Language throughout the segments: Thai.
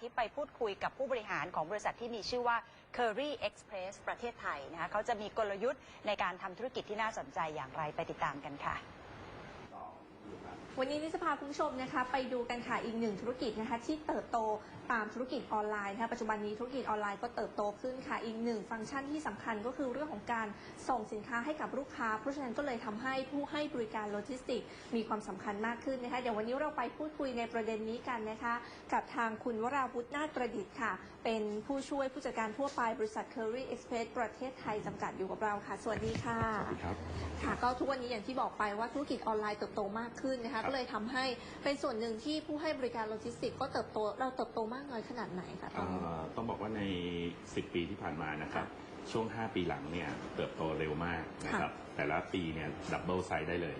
ที่ไปพูดคุยกับผู้บริหารของบริษัทที่มีชื่อว่า Curry Express ประเทศไทยนะคะเขาจะมีกลยุทธ์ในการทำธุรกิจที่น่าสนใจอย่างไรไปติดตามกันค่ะ วันนี้นิสพาคุณผู้ชมนะคะ ไปดูกันค่ะอีกหนึ่งธุรกิจนะคะ ที่เติบโตตามธุรกิจออนไลน์นะคะปัจจุบันนี้ธุรกิจออนไลน์ก็เติบโตขึ้นค่ะ อีกหนึ่งฟังก์ชันที่สำคัญก็คือเรื่องของการส่งสินค้าให้กับลูกค้า เพราะฉะนั้นก็เลยทำให้ผู้ให้บริการโลจิสติกส์มีความสำคัญมากขึ้นนะคะเดี๋ยววันนี้เราไปพูดคุยในประเด็นนี้กันนะคะ กับทางคุณวราวุฒินาถประดิษฐ์ค่ะ เป็นผู้ช่วยผู้จัดการทั่วไปบริษัท Curry Express ประเทศไทยจำกัดอยู่กับเราค่ะ สวัสดีค่ะสวัสดีครับค่ะก็ทุกวันนี้อย่างที่บอกไปว่าธุรกิจออนไลน์เติบโตมากขึ้นนะครัคะบก็เลยทำให้เป็นส่วนหนึ่งที่ผู้ให้บริการโลจิสติกส์ก็เติบโตเราเติบโตมากน้อยขนาดไหนคะตอนนี้เอ่อต้องบอกว่าใน 10 ปีที่ผ่านมานะครับช่วง 5 ปีหลังเนี่ยเติบโตเร็วมากนะครับแต่ละปีเนี่ยดับเบิลไซด์ได้เลย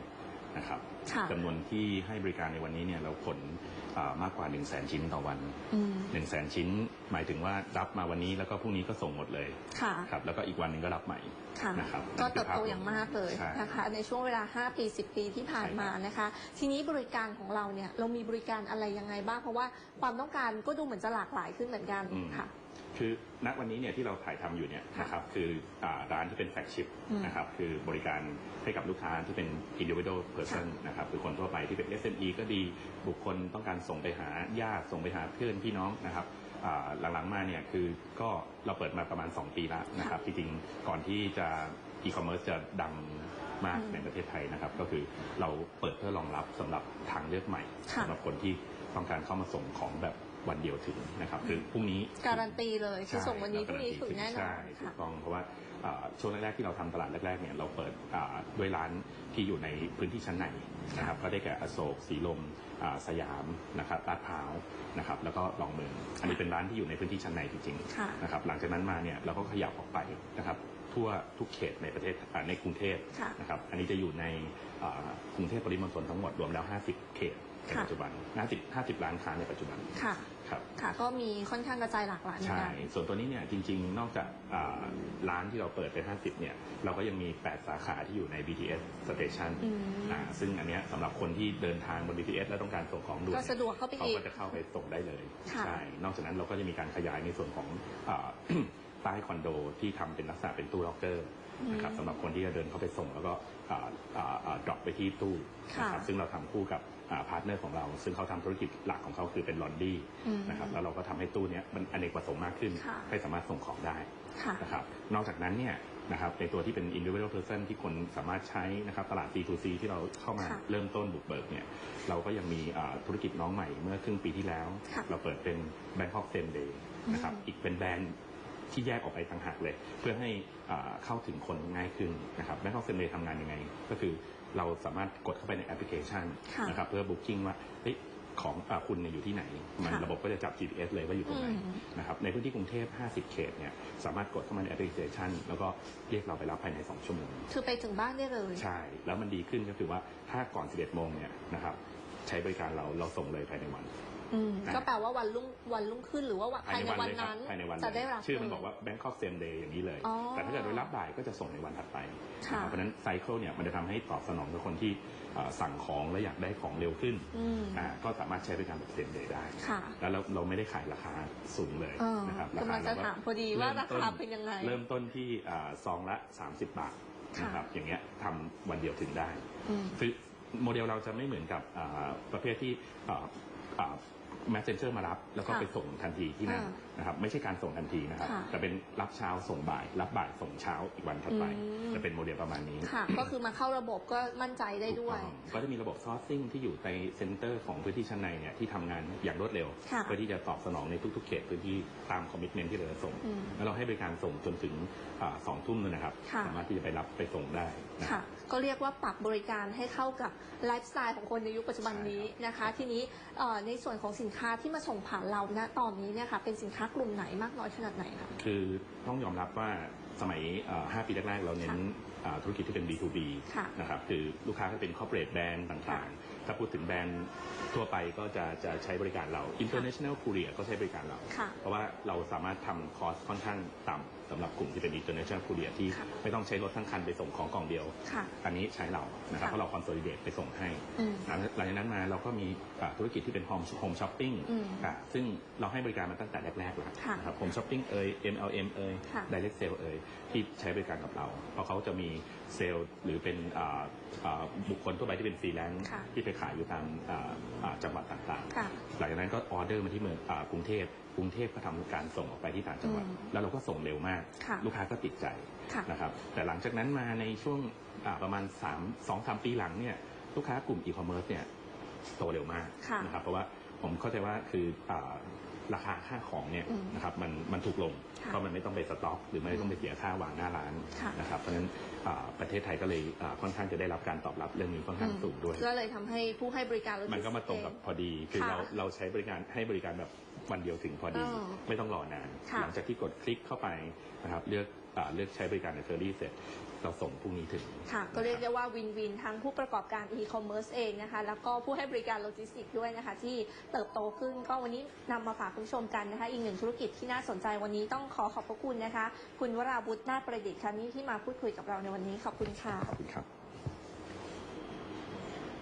นะครับค่ะจำนวนที่ให้บริการในวันนี้เนี่ยเราขนอ่ามากกว่า 1 0 0 0 0แชิ้นต่อวันอืม1 0 0 0 0 0 ชิ้น หมายถึงว่ารับมาวันนี้แล้วก็พรุ่งนี้ก็ส่งหมดเลยค่ะครับแล้วก็อีกวันหนึ่งก็รับใหม่ค่ะนะครับก็เติบโตอย่างมากเลยใช่นะคะในช่วงเวลา 5 ปี 10 ปีที่ผ่านมานะคะ ทีนี้บริการของเราเนี่ยเรามีบริการอะไรยังไงบ้างเพราะว่าความต้องการก็ดูเหมือนจะหลากหลายขึ้นเหมือนกันอืมค่ะ คือณวันนี้เนี่ยที่เราถ่ายทำอยู่เนี่ยค่ะนะครับคืออาร้านที่เป็นแฟกชิพอืมนะครับคือบริการให้กับลูกค้าที่เป็น individual person นะครับคือคนทั่วไปที่เป็น SME ก็ดีบุคคลต้องการส่งไปหาญาติส่งไปหาเพื่อนพี่น้องนะครับอ่าหลังๆมาเนี่ยคือก็เราเปิดมาประมาณ 2 ปีแล้วนะครับจริงๆก่อนที่จะ e-commerce จะดังมากอืมในประเทศไทยนะครับก็คือเราเปิดเพื่อรองรับสำหรับทางเลือกใหม่ค่ะสำหรับคนที่ต้องการเข้ามาส่งของแบบ วันเดียวถึงนะครับคือพรุ่งนี้การันตีเลยคือส่งวันนี้พรุ่งนี้ถึงแน่นอนใช่ถูค่ะกต้องเพราะว่าเอ่อช่วงแรกๆที่เราทำตลาดแรกๆเนี่ยเราเปิดอ่าด้วยร้านที่อยู่ในพื้นที่ชั้นในนะครับก็ได้แก่อโศกสีลมอ่าสยามนะครับลาดพร้าวนะครับแล้วก็รองเมืองอันนี้เป็นร้านที่อยู่ในพื้นที่ชั้นในจริงค่ะๆนะครับหลังจากนั้นมาเนี่ยเราก็ขยับออกไปนะครับทั่วทุกเขตในประเทศอ่าในกรุงเทพค่ะนะครับอันนี้จะอยู่ในอ่ากรุงเทพปริมณฑลทั้งหมดรวมแล้ว 50 เขต ในค่ะปัจจุบัน 50 50 ล้านค้าในปัจจุบันค่ะครับค่ะก็มีค่อนข้างกระจายหลากหลายเหมือนใช่ กัน ส่วนตัวนี้เนี่ยจริงๆ นอกจากอ่าร้านที่เราเปิดเป็น50 เนี่ย เราก็ยังมี 8 สาขาที่อยู่ใน BTS Station อืม อ่าซึ่งอันเนี้ยสำหรับคนที่เดินทางบน BTS แล้วต้องการส่งของด่วนก็สะดวกเข้าไปเขาอีก ก็จะเข้าไปส่งได้เลย ค่ะ ใช่ นอกจากนั้นเราก็จะมีการขยายในส่วนของอ่า ใต้คอนโดที่ทำเป็นลักษณะเป็นตู้ล็อกเกอร์นะครับสำหรับคนที่จะเดินเข้าไปส่งแล้วก็ดรอปไปที่ตู้นะครับค่ะ ซึ่งเราทำคู่กับ พาร์ทเนอร์ของเรา ซึ่งเขาทำธุรกิจหลักของเขาคือเป็นลอนดี้อืมนะครับแล้วเราก็ทำให้ตู้เนี้ยมันอเนกประสงค์มากขึ้นค่ะให้สามารถส่งของได้ค่ะนะครับนอกจากนั้นเนี่ยนะครับในตัวที่เป็น individual person ที่คนสามารถใช้นะครับตลาด C2C ที่เราเข้ามาค่ะเริ่มต้นบุกเบิกเนี่ยเราก็ยังมีอ่าธุรกิจน้องใหม่เมื่อครึ่งปีที่แล้วค่ะเราเปิดเป็น Bangkok Same Day นะครับอืมอีกเป็นแบรนด์ ที่แยกออกไปต่างหากเลย เพื่อให้อ่าเข้าถึงคนง่ายขึ้นนะครับ Bangkok Same Day ทำงานยังไง ก็คือเราสามารถกดเข้าไปในแอปพลิเคชันค่ะนะครับเพื่อ booking ว่าเฮ้ยของอาคุณเนี่ยอยู่ที่ไหน มันค่ะระบบก็จะจับ GPS เลยว่าอยู่ตรงไหนอืมนะครับในพื้นที่กรุงเทพ 50 เขตเนี่ยสามารถกดเข้ามาในแอปพลิเคชัน แล้วก็เรียกเราไปรับภายใน 2 ชั่วโมง คือไปถึงบ้านได้เลย ใช่ แล้วมันดีขึ้นก็คือว่าถ้าก่อน 11 โมงเนี่ยนะครับใช้บริการเราเราส่งเลยภายในวัน อืมอ่าก็แปลว่าวันรุ่งวันรุ่งขึ้นหรือว่าวันภายในวันเลยครับนั้นภายในวันจะได้เลยรับชื่อมันเลยบอกว่า Bangkok Same Day อย่างนี้เลยอ๋อแต่ถ้าเกิดโดยรับบ่ายก็จะส่งในวันถัดไปค่ะนะครับเพราะฉะนั้นไซเคิลเนี่ยมันจะทำให้ตอบสนองกับคนที่เอ่อสั่งของและอยากได้ของเร็วขึ้นอืมอ่าก็สามารถใช้บริการแบบ Same Day ได้ค่ะแล้วเราเราไม่ได้ขายราคาสูงเลยเออนะครับกำลังจะเรก็ถามพอดีว่าเริ่มต้นราคาเป็นยังไง เริ่มต้นที่อ่าซองละ 30 บาทค่ะนะครับอย่างเงี้ยทำวันเดียวถึงได้อืมคือโมเดลเราจะไม่เหมือนกับอ่าประเภทที่ แมสเซนเจอร์มารับแล้วก็ค่ะไปส่งทันทีที่นั่นอ่านะครับไม่ใช่การส่งทันทีนะครับ ค่ะแต่เป็นรับเช้าส่งบ่าย รับบ่ายส่งเช้าอีกวันถัดไป อืม จะเป็นโมเดลประมาณนี้ ค่ะ ก็คือมาเข้าระบบก็มั่นใจได้ด้วย ถูกต้องก็จะมีระบบซอร์ซิ่งที่อยู่ในเซ็นเตอร์ของพื้นที่ชั้นในเนี่ยที่ทำงานอย่างรวดเร็ว ค่ะเพื่อที่จะตอบสนองในทุก ๆ เขตพื้นที่ตามคอมมิชเมนที่เราจะส่ง อืมแล้วเราให้บริการส่งจนถึงอาสองทุ่มเลยนะครับ ค่ะ สามารถที่จะไปรับไปส่งได้นะ ค่ะ ก็เรียกว่าปรับบริการให้เข้ากับไลฟ์สไตล์ของคนในยุคปัจจุบันนี้นะคะ ทีนี้เอ่อในส่วนของสินค้าที่มาส่งผ่านเราณตอนนี้เนี่ยค่ะเป็นสินค้ากลุ่มไหนมากน้อยขนาดไหนคะ คือต้องยอมรับว่าสมัยเอ่อ5ปีแรกๆ เราเน้นอ่าธุรกิจที่เป็น B2B ค่ะนะครับคือลูกค้าก็เป็น corporate brand ต่างๆ ถ้าพูดถึงแบรนด์ทั่วไปก็จะจะใช้บริการเรา international courier ก็ใช้บริการเรา ค่ะเพราะว่าเราสามารถทำคอสค่อนข้างต่ำสำหรับกลุ่มที่เป็น international courier ที่ค่ะไม่ต้องใช้รถทั้งคันไปส่งของกล่องเดียว ค่ะอันนี้ใช้เรานะครับค่ะเพราะเรา consolidate ไปส่งให้ อืม หลังหลังจากนั้นมาเราก็มีอ่าธุรกิจที่เป็น home home shopping อืมอ่าซึ่งเราให้บริการมาตั้งแต่แรกๆแล้วค่ะนะครับ home shopping เอ่ย MLM เอ่ย ค่ะ direct sale เอ่ยที่ใช้บริการกับเรา เพราะเขาจะมีเซลล์หรือเป็นอ่าอ่าบุคคลทั่วไปที่เป็นฟรีแลนซ์ค่ะ ที่ไปขายอยู่ตามอ่าอ่าจังหวัดต่างๆค่ะหลังจากนั้นก็ออเดอร์มาที่เมืองอากรุงเทพกรุงเทพก็ทำการส่งออกไปที่ต่างจังหวัด อืม แล้วเราก็ส่งเร็วมาก ค่ะ ลูกค้าก็ติดใจค่ะ นะครับแต่หลังจากนั้นมาในช่วงอ่าประมาณ3 2 3 ปีหลังเนี่ยลูกค้ากลุ่มอีคอมเมิร์ซเนี่ยโตเร็วมากค่ะ นะครับเพราะว่า ผมเข้าใจว่าคืออาราคาค่าของเนี่ยอืมนะครับมันมันถูกลงค่ะเพราะมันไม่ต้องไปสต็อก หรือไม่ต้องไปเสียค่าวางหน้าร้านค่ะนะครับเพราะฉะนั้นอ่าประเทศไทยก็เลยอ่าค่อนข้างจะได้รับการตอบรับเรื่องนี้ค่อนข้างสูงด้วย ก็เลยทำให้ผู้ให้บริการโลจิสติมันก็มาตรงกับพอดี คือค่ะเราเราใช้บริการให้บริการแบบวันเดียวถึงพอดี อ๋อไม่ต้องรอ นาน ค่ะหลัจากที่กดคลิกเข้าไปนะครับ เลือกอ่า เลือกใช้บริการในเฟอร์รี่เสร็จเราส่งพรุ่งนี้ถึง ค่ะ ก็เรียกได้ว่าวินวินทั้งผู้ประกอบการอีคอมเมิร์ซเองนะคะ แล้วก็ผู้ให้บริการโลจิสติกส์ด้วยนะคะ ที่เติบโตขึ้นก็วันนี้นำมาฝากคุณผู้ชมกันนะคะ อีกหนึ่งธุรกิจที่น่าสนใจวันนี้ต้องขอขอบพระคุณนะคะ คุณวราบุตรนาถประดิษฐ์ค่ะนี่ที่มาพูดคุยกับเราในวันนี้ขอบคุณค่ะขอบคุณครับ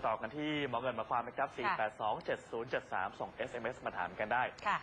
ต่อกันที่หมอเงินมาความนะครับค่ะ482 7073 ส่ง SMS มาถามกันได้ค่ะ